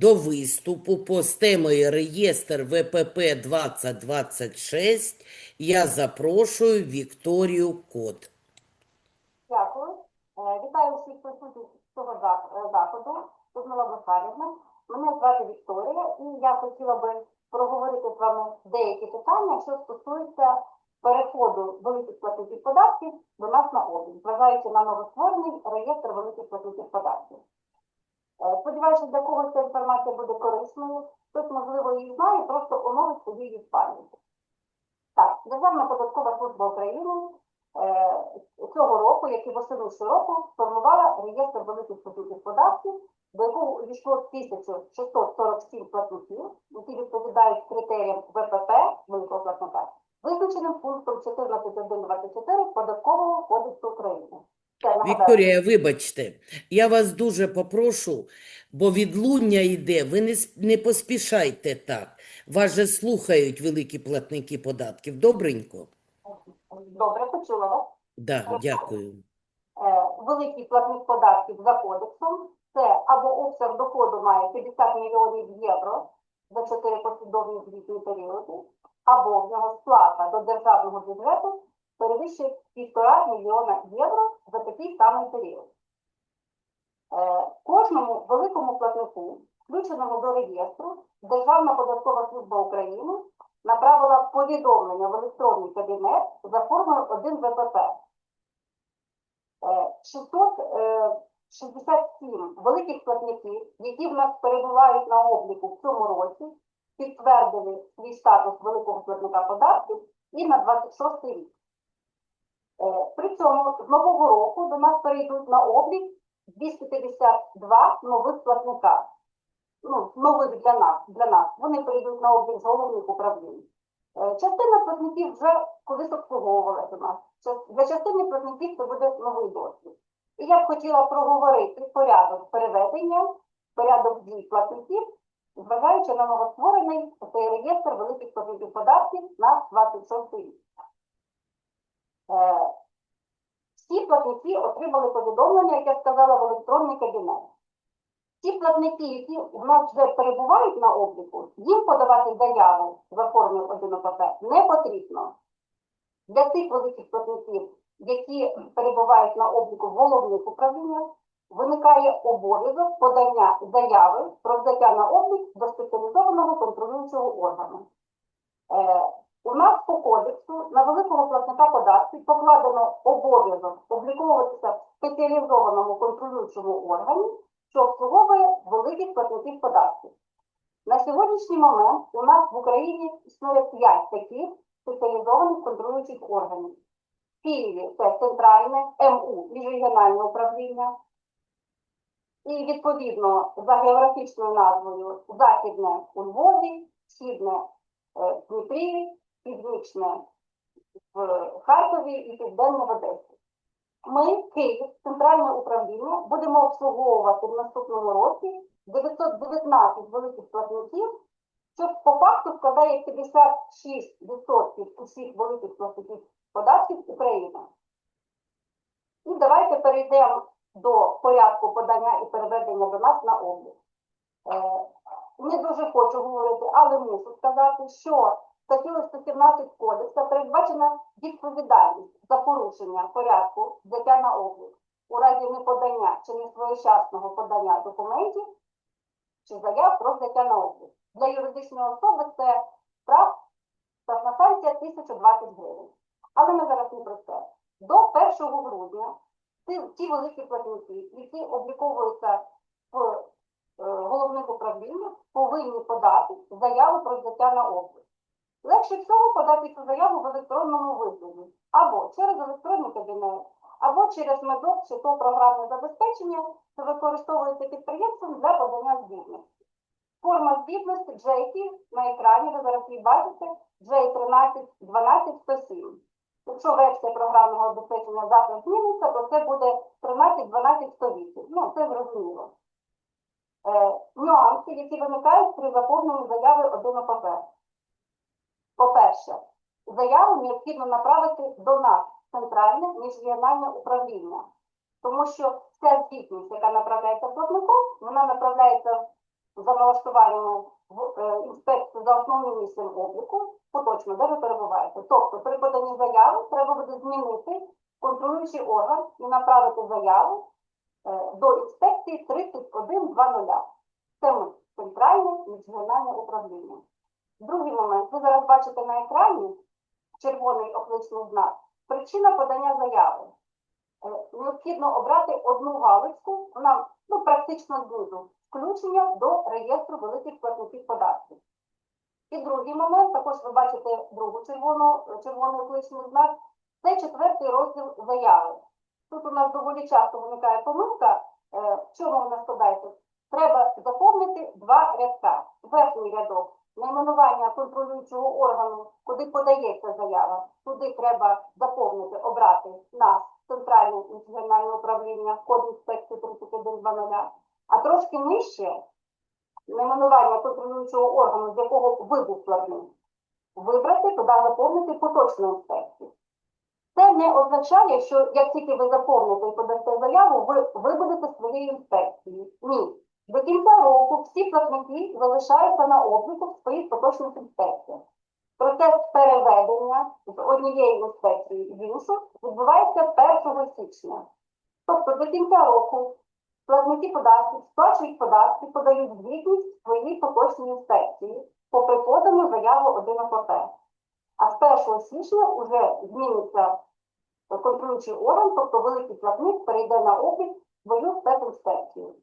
до виступу по з темою реєстр ВПП 2026 я запрошую Вікторію Кот. Дякую. Е, Вітаю всіх присутніх цього е, заходу. Людмила Михайлівна. Мене звати Вікторія, і я хотіла би проговорити з вами деякі питання, що стосуються переходу великих платників податків до нас на облік, зважаючи на новостворений реєстр великих платників податків. Е, Сподіваюся, для когось ця інформація буде корисною. Хтось, можливо, її знає, просто оновить собі її в пам'яті. Так, Державна податкова служба України е, цього року, як і восени щороку, сформувала реєстр великих платників податків, до якого увійшло 1647 платників, які відповідають критеріям ВПП великого платника, визначеним пунктом 14.1.24 Податкового кодексу України. Вікторія, вибачте, я вас дуже попрошу, бо відлуння йде, ви не, не поспішайте так. Вас же слухають великі платники податків. Добренько? добре почула вас. Да, дякую. Е, великий платник податків за кодексом, це або обсяг доходу має 50 мільйонів євро за 4 послідовні звітні періоди, або в нього сплата до державного бюджету перевищує 1,5 мільйона євро за такий самий період. Е, Кожному великому платнику, включеному до реєстру, Державна податкова служба України направила повідомлення в електронний кабінет за формою 1 ВПП. Е, 667 великих платників, які в нас перебувають на обліку в цьому році, підтвердили свій статус великого платника податків і на 26 рік. Е, При цьому з нового року до нас перейдуть на облік 252 нових платника. Ну, нових для нас, для нас. Вони перейдуть на облік з головних управлінь. Е, Частина платників вже колись обслуговувалася у нас. Для частини платників це буде новий досвід. І я б хотіла проговорити порядок переведення, порядок дій платників, зважаючи на новостворений цей реєстр великих платників податків на 26 рік. Е, Всі платники отримали повідомлення, як я сказала, в електронний кабінет. Ті платники, які в нас вже перебувають на обліку, їм подавати заяву за формою 1 ОПП не потрібно. Для тих великих платників, які перебувають на обліку в головних управліннях, виникає обов'язок подання заяви про взяття на облік до спеціалізованого контролюючого органу. Е, у нас по кодексу на великого платника податків покладено обов'язок обліковуватися в спеціалізованому контролюючому органі, що обслуговує великих платників податків. На сьогоднішній момент у нас в Україні існує 5 таких спеціалізованих контролюючих органів. В Києві це центральне МУ міжрегіональне управління. І відповідно за географічною назвою Західне у Львові, Східне е, в Дніпрі, Північне в Харкові і Південне в Одесі. Ми, Київ, центральне управління, будемо обслуговувати в наступному році 919 великих платників, що по факту складає 56% усіх великих платників податків України. І давайте перейдемо до порядку подання і переведення до нас на облік. Е, Не дуже хочу говорити, але мушу сказати, що статтю 117 кодексу передбачена відповідальність за порушення порядку взяття на облік у разі неподання чи несвоєчасного подання документів чи заяв про взяття на облік. Для юридичної особи це штраф, штрафна санкція 1020 гривень. Але ми зараз не про це. До 1 грудня ті, ті великі платники, які обліковуються в е, головних управліннях, повинні подати заяву про взяття на облік. Легше всього подати цю заяву в електронному вигляді або через електронний кабінет, або через медок чи то програмне забезпечення, що використовується підприємством для подання звітності. Форма звітності JT на екрані, ви зараз її бачите, J13 12 107. Якщо версія програмного забезпечення завтра зміниться, то це буде 13 12 108. Ну, це зрозуміло. Е, нюанси, які виникають при заповненні заяви 1 ОПП. По-перше, заяву необхідно направити до нас, центральне міжрегіональне управління, тому що вся звітність, яка направляється платником, вона направляється за налаштуванням в е, інспекцію за основним місцем обліку, поточно, де ви перебуваєте. Тобто при поданні заяви треба буде змінити контролюючий орган і направити заяву е, до інспекції 3120. Це ми, центральне міжрегіональне управління. Другий момент. Ви зараз бачите на екрані червоний окличний знак. Причина подання заяви. Е, Необхідно обрати одну галочку, вона ну, практично знизу, включення до реєстру великих платників податків. І другий момент, також ви бачите другу червону, червоний окличний знак, це четвертий розділ заяви. Тут у нас доволі часто виникає помилка, е, в чому вона складається? Треба заповнити два рядка. Верхній рядок найменування контролюючого органу, куди подається заява. Туди треба заповнити, обрати нас, Центральне інституціональне управління, код інспекції 3120. А трошки нижче найменування контролюючого органу, з якого ви був платник, вибрати туди заповнити поточну інспекцію. Це не означає, що як тільки ви заповните і подасте заяву, ви вибудете своєю інспекцією. Ні. До кінця року всі платники залишаються на обліку в своїх поточних інспекціях. Процес переведення з однієї інспекції в іншу відбувається 1 січня. Тобто до кінця року платники податків сплачують податки, подають звітність своїй поточній інспекції по прикладенню заяву 1 ОПП. А з 1 січня вже зміниться контролюючий орган, тобто великий платник перейде на облік свою спецінспекцію.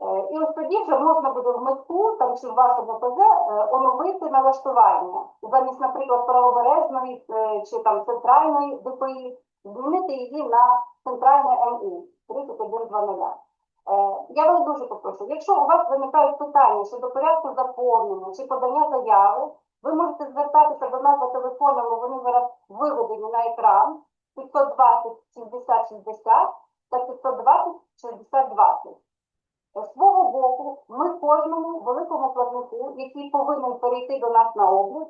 Е, І ось тоді вже можна буде в митку там чи в вашому ПЗ е, оновити налаштування. Замість, наприклад, правобережної е, чи там центральної ДПІ, змінити її на центральне МУ 3120. Е, Я вас дуже попрошу, якщо у вас виникають питання щодо порядку заповнення чи подання заяви, ви можете звертатися до нас за телефоном, вони зараз виведені на екран 520 60 60 та 520 60 20. З свого боку, ми кожному великому платнику, який повинен перейти до нас на облік,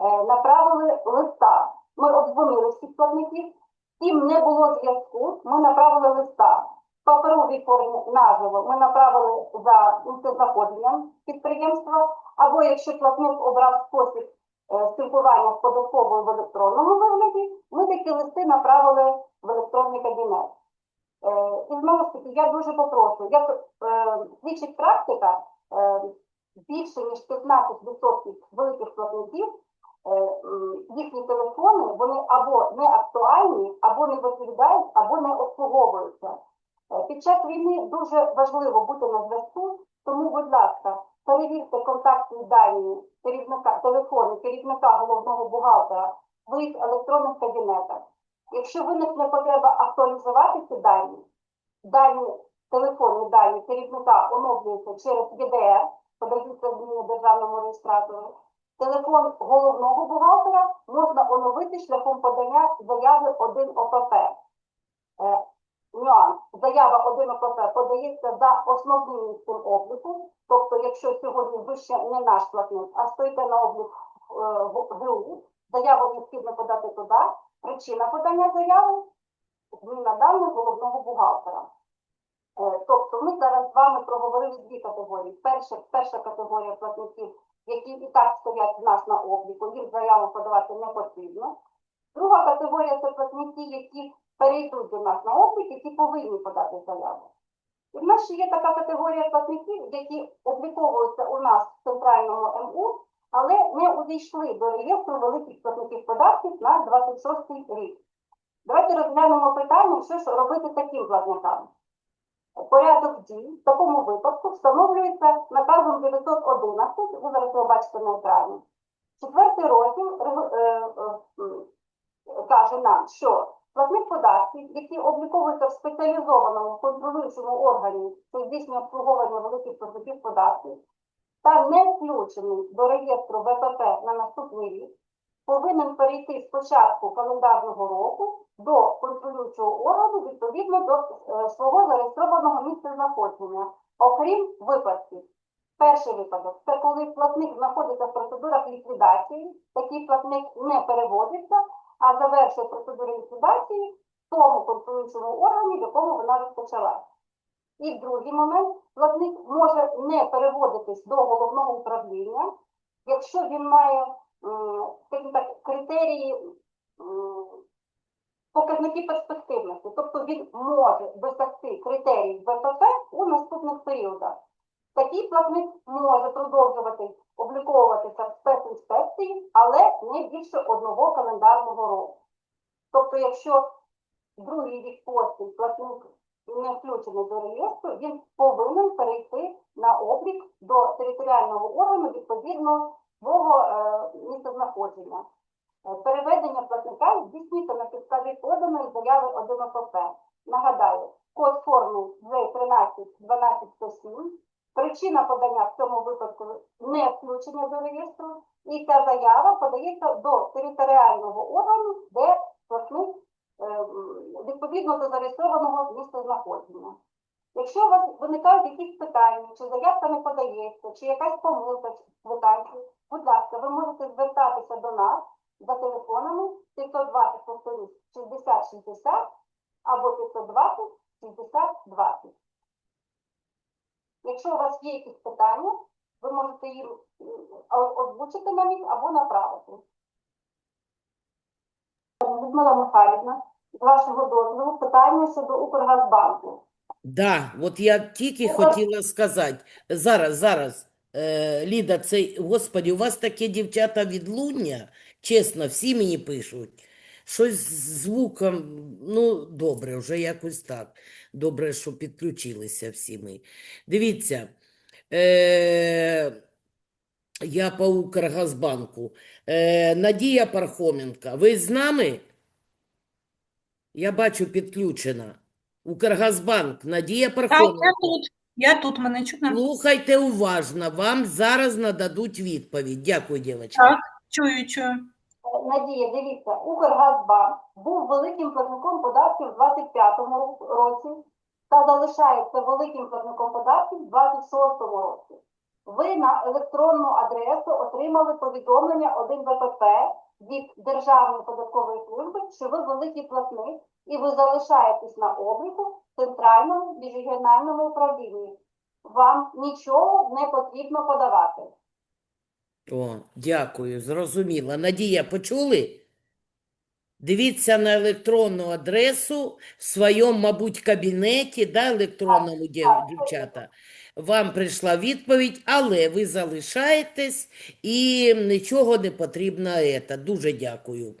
е, направили листа. Ми обдзвонили всіх платників, їм не було зв'язку, ми направили листа. В паперовій формі наживо ми направили за місцезнаходженням підприємства, або якщо платник обрав спосіб е, спілкування з податковою в електронному вигляді, ми такі листи направили в електронний кабінет. Е, І знову ж таки, я дуже попрошу, як е, свідчить практика, е, більше ніж 15% великих платників, їхні телефони, вони або не актуальні, або не відповідають, або не обслуговуються. Під час війни дуже важливо бути на зв'язку, тому, будь ласка, перевірте контактні дані керівника, телефони керівника головного бухгалтера в своїх електронних кабінетах. Якщо виникне потреба актуалізувати ці дані, дані, телефонні дані керівника оновлюються через ЄДР, подаються зміни державному реєстратору. Телефон головного бухгалтера можна оновити шляхом подання заяви 1 ОПП. Е, Нюанс. Заява 1 ОПП подається за основним місцем обліку. Тобто, якщо сьогодні ви ще не наш платник, а стоїте на облік е, в ГУ, заяву необхідно подати туди. Причина подання заяви зміна даних головного бухгалтера. Е, Тобто ми зараз з вами проговорили дві категорії. Перша, перша категорія платників, які і так стоять в нас на обліку, їм заяву подавати не потрібно. Друга категорія це платники, які перейдуть до нас на облік, які повинні подати заяву. І в нас ще є така категорія платників, які обліковуються у нас в центральному МУ, але не увійшли до реєстру великих платників податків на 26 рік. Давайте розглянемо питання, що ж робити таким платникам. Порядок дій в такому випадку встановлюється наказом 911, ви зараз його бачите на екрані. Четвертий розділ е, е, м, каже нам, що платник податків, які обліковуються в спеціалізованому контролюючому органі, що здійснює обслуговування великих платників податків, та не включений до реєстру ВПП на наступний рік, повинен перейти з початку календарного року до контролюючого органу відповідно до е, свого зареєстрованого місця знаходження, окрім випадків. Перший випадок це коли платник знаходиться в процедурах ліквідації, такий платник не переводиться, а завершує процедуру ліквідації в тому контролюючому органі, в якому вона розпочалася. І другий момент, платник може не переводитись до головного управління, якщо він має, скажімо так, критерії, показники перспективності. Тобто він може досягти критерій ВПП у наступних періодах. Такий платник може продовжувати обліковуватися в спецінспекції, але не більше одного календарного року. Тобто, якщо другий рік поспіль платник не включений до реєстру, він повинен перейти на облік до територіального органу відповідно свого е, місцезнаходження. Е, Переведення платника здійснюється на підставі поданої заяви 1 ОПП. Нагадаю, код форми З13 1207. Причина подання в цьому випадку не включення до реєстру, і ця заява подається до територіального органу, де платник е, м, відповідно до зареєстрованого місця знаходження. Якщо у вас виникають якісь питання, чи заявка не подається, чи якась помилка в квитанції, будь ласка, ви можете звертатися до нас за телефонами 520 повторюсь, 60 60 або 520 60 20. Якщо у вас є якісь питання, ви можете їм озвучити на них або направити. Людмила Михайлівна, з вашого дозволу, питання щодо Укргазбанку. Да, от я тільки Ну, хотіла сказати. Зараз, зараз, е, Ліда, це, господі, у вас таке дівчата відлуння, чесно, всі мені пишуть. Щось з звуком, ну, добре, вже якось так. Добре, що підключилися всі ми. Дивіться, е, я по Укргазбанку. Е, Надія Пархоменка, ви з нами? Я бачу підключена. Укргазбанк, Надія Так, я тут. Я тут, мене чутно. Слухайте уважно, вам зараз нададуть відповідь. Дякую, дівчатки. Так. Чую, чую. Надія, дивіться, Укргазбанк був великим платником податків у 25-му році та залишається великим платником податків у 26-му році. Ви на електронну адресу отримали повідомлення 1 ВПП від Державної податкової служби, що ви великий платник і ви залишаєтесь на обліку в центральному і регіональному управлінні. Вам нічого не потрібно подавати. О, дякую, зрозуміла. Надія, почули? Дивіться на електронну адресу в своєму, мабуть, кабінеті, да, електронному, дів- дівчата. Вам прийшла відповідь, але ви залишаєтесь і нічого не потрібно. Ета. Дуже дякую.